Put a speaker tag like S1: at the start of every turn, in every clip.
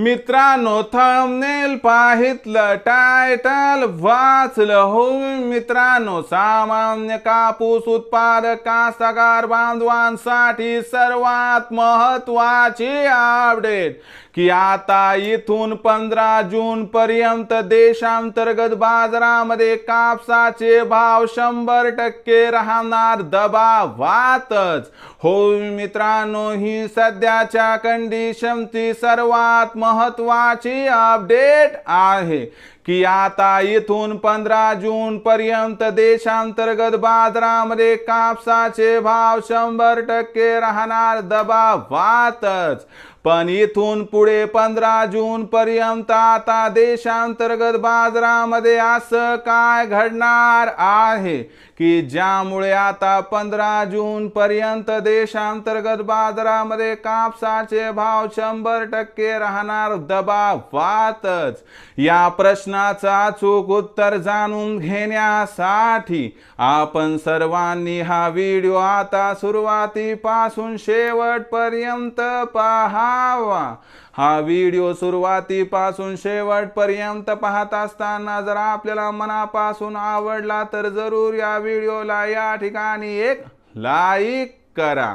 S1: मित्रांनो thumbnail पाहितलं title वाचलं हो मित्रांनो सामान्य कापूस उत्पादक कास्तकार बांधवांसाठी सर्वात महत्वाची अपडेट की आता इथून पंधरा जून पर्यंत देशांतर्गत बाजारामध्ये कापसाचे भाव शंभर टक्के राहणार दबावातच. हो मित्रांनो ही सध्याच्या कंडिशनची सर्वात महत्वाची अपडेट आहे. की आता इथून पंधरा जून पर्यंत देशांतर्गत बाजारामध्ये कापसाचे भाव शंभर टक्के राहणार दबावातच. पण इथून पुढे पंधरा जून पर्यंत आता देशांतर्गत बाजारामध्ये असं काय घडणार आहे? की ज्यामुळे आता पंधरा जून पर्यंत देशांतर्गत बाजारामध्ये कापसाचे भाव शंभर टक्के राहणार दबावातच? या प्रश्न प्रश्नाचा चूक उत्तर जाणून घेण्यासाठी आपण सर्वांनी हा व्हिडिओ आता सुरुवातीपासून शेवटपर्यंत पाहावा. हा व्हिडिओ सुरुवातीपासून शेवटपर्यंत पाहत असताना जर आपल्याला मनापासून आवडला तर जरूर या व्हिडिओला या ठिकाणी एक लाईक करा.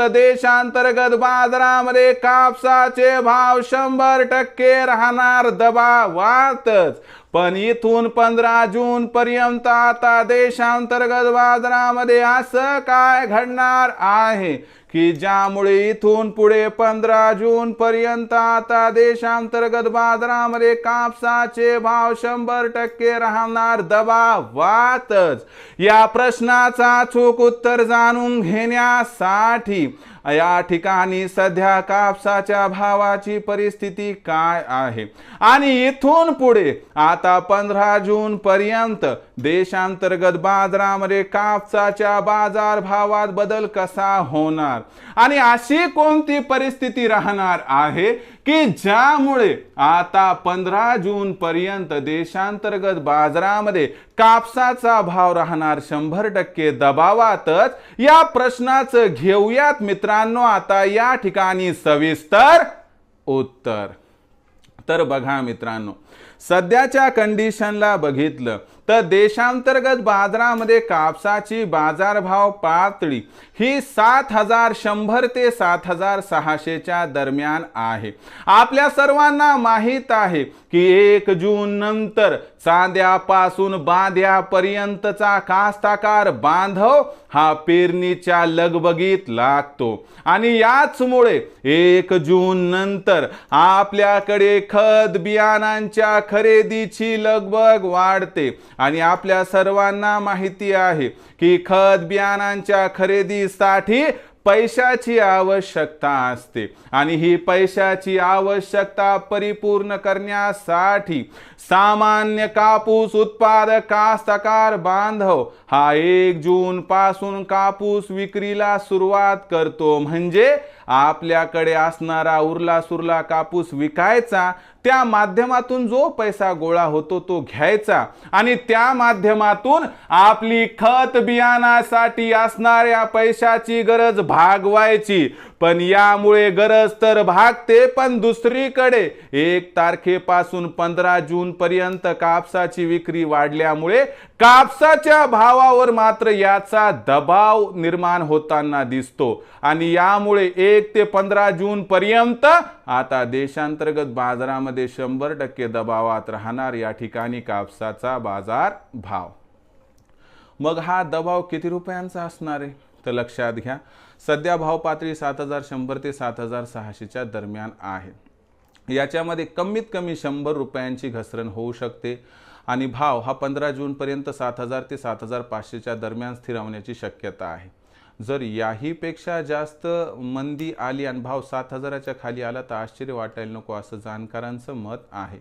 S1: देशांतर्गत बाजारामध्ये कापसाचे भाव शंभर टक्के राहणार दबावातच. पण इथून पंधरा जून पर्यंत आता देशांतर्गत बाजारामध्ये असं काय घडणार आहे? की ज्यामुळे इथून पुढे पंधरा जून पर्यंत आता देशांतर्गत बाजारामध्ये कापसाचे भाव शंभर टक्के राहणार दबावातच? या प्रश्नाचा चूक उत्तर जाणून घेण्यासाठी या ठिकाणी सध्या कापसाच्या भावाची परिस्थिती काय आहे? आणि इथून पुढे आता पंधरा जून पर्यंत देशांतर्गत बाजारामध्ये कापसाच्या बाजार भावात बदल कसा होणार? आणि अशी कोणती परिस्थिती राहणार आहे? की ज्यामुळे आता पंधरा जून पर्यंत देशांतर्गत बाजारामध्ये कापसाचा भाव राहणार शंभर टक्के दबावातच? या प्रश्नाचं घेऊयात मित्रांनो आता या ठिकाणी सविस्तर उत्तर. तर बघा मित्रांनो सध्याच्या कंडिशनला बघितलं तर देशांतर्गत बाजारामध्ये कापसाची बाजारभाव पातळी ही सात हजार शंभर ते सात हजार सहाशेच्या दरम्यान आहे. आपल्या सर्वांना माहीत आहे की एक जून नंतर चांद्यापासून बांध्यापर्यंतचा कास्ताकार बांधव हा पेरणीच्या लगबगीत लागतो. आणि याचमुळे एक जून नंतर आपल्याकडे खत बियाणांच्या खरेदीची लगबग वाढते. आणि आपल्या सर्वांना माहिती आहे की खत बियाणांच्या खरेदीसाठी पैशाची आवश्यकता असते. आणि ही पैशाची आवश्यकता परिपूर्ण करण्यासाठी सामान्य कापूस उत्पादक कास्तकार बांधव हा एक जून पासून कापूस विक्रीला सुरुवात करतो. म्हणजे आपल्याकडे असणारा उरला सुरला कापूस विकायचा त्या माध्यमातून जो पैसा गोळा होतो तो घ्यायचा. आणि त्या माध्यमातून आपली खत बियाणासाठी असणाऱ्या पैशाची गरज भागवायची. पण यामुळे गरज तर भागते पण दुसरीकडे एक तारखेपासून पंधरा जून पर्यंत कापसाची विक्री वाढल्यामुळे कापसाच्या भावावर मात्र याचा दबाव निर्माण होताना दिसतो. आणि यामुळे एक ते पंधरा जून पर्यंत आता देशांतर्गत बाजारामध्ये शंभर टक्के दबावात राहणार या ठिकाणी कापसाचा बाजार भाव. मग हा दबाव किती रुपयांचा असणार आहे? तर लक्षात घ्या सध्या भाव पातळी सात हजार शंभर ते सात हजार सहाशेच्या दरम्यान आहे. याच्यामध्ये कमीत कमी शंभर रुपयांची घसरण होऊ शकते आणि भाव हा पंधरा जूनपर्यंत सात हजार ते सात हजार पाचशेच्या दरम्यान स्थिरावण्याची शक्यता आहे. जर याहीपेक्षा जास्त मंदी आली आणि भाव सात हजाराच्या खाली आला तर आश्चर्य वाटायला नको असं जाणकारांचं मत आहे.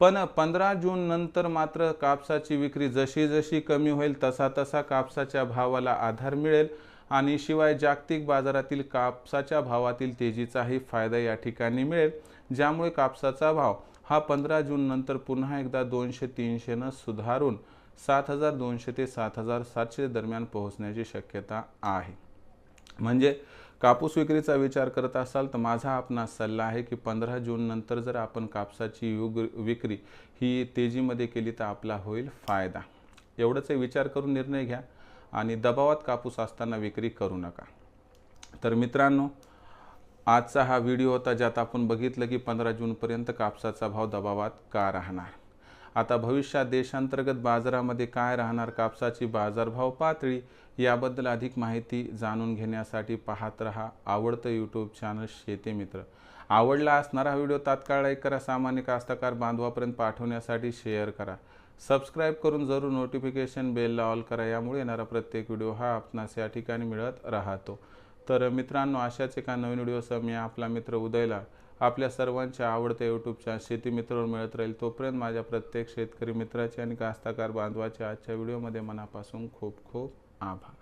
S1: पण पंधरा जून नंतर मात्र कापसाची विक्री जशी जशी कमी होईल तसा तसा कापसाच्या भावाला आधार मिळेल आणि शिवाय जागतिक बाजारातील कापसाच्या भावातील तेजीचाही फायदा या ठिकाणी मिळेल ज्यामुळे कापसाचा भाव हा पंधरा जून नंतर पुन्हा एकदा दोनशे तीनशेनं सुधारून सात हजार दोनशे ते सात हजार सातशे दरम्यान पोहोचण्याची शक्यता आहे. म्हणजे कापूस विक्रीचा विचार करत असाल तर माझा आपणास सल्ला आहे की पंधरा जून नंतर जर आपण कापसाची युग विक्री ही तेजीमध्ये केली तर आपला होईल फायदा. एवढंच विचार करून निर्णय घ्या आणि दबावात कापूस असताना विक्री करू नका. तर मित्रांनो आजचा हा व्हिडिओ होता ज्यात आपण बघितलं की पंधरा जूनपर्यंत कापसाचा भाव दबावात का राहणार? आता भविष्यात देशांतर्गत बाजारामध्ये काय राहणार कापसाची बाजारभाव पातळी याबद्दल अधिक माहिती जाणून घेण्यासाठी पाहत रहा आवडतं यूट्यूब चॅनल शेती मित्र. आवडला असणारा व्हिडिओ तात्काळ लाईक करा सामान्य कास्तकार बांधवापर्यंत पाठवण्यासाठी शेअर करा. सबस्क्राईब करून जरूर नोटिफिकेशन बेलला ऑल करा यामुळे येणारा प्रत्येक व्हिडिओ हा आपणास या ठिकाणी मिळत राहतो. तर मित्रांनो अशाच एका नवीन व्हिडिओसह मी आपला मित्र उदयला आपल्या सर्वांच्या आवडत्या यूट्यूबच्या शेती मित्रावर मिळत राहील. तोपर्यंत माझ्या प्रत्येक शेतकरी मित्राचे आणि कास्ताकार बांधवाचे आजच्या व्हिडिओमध्ये मनापासून खूप खूप आभार.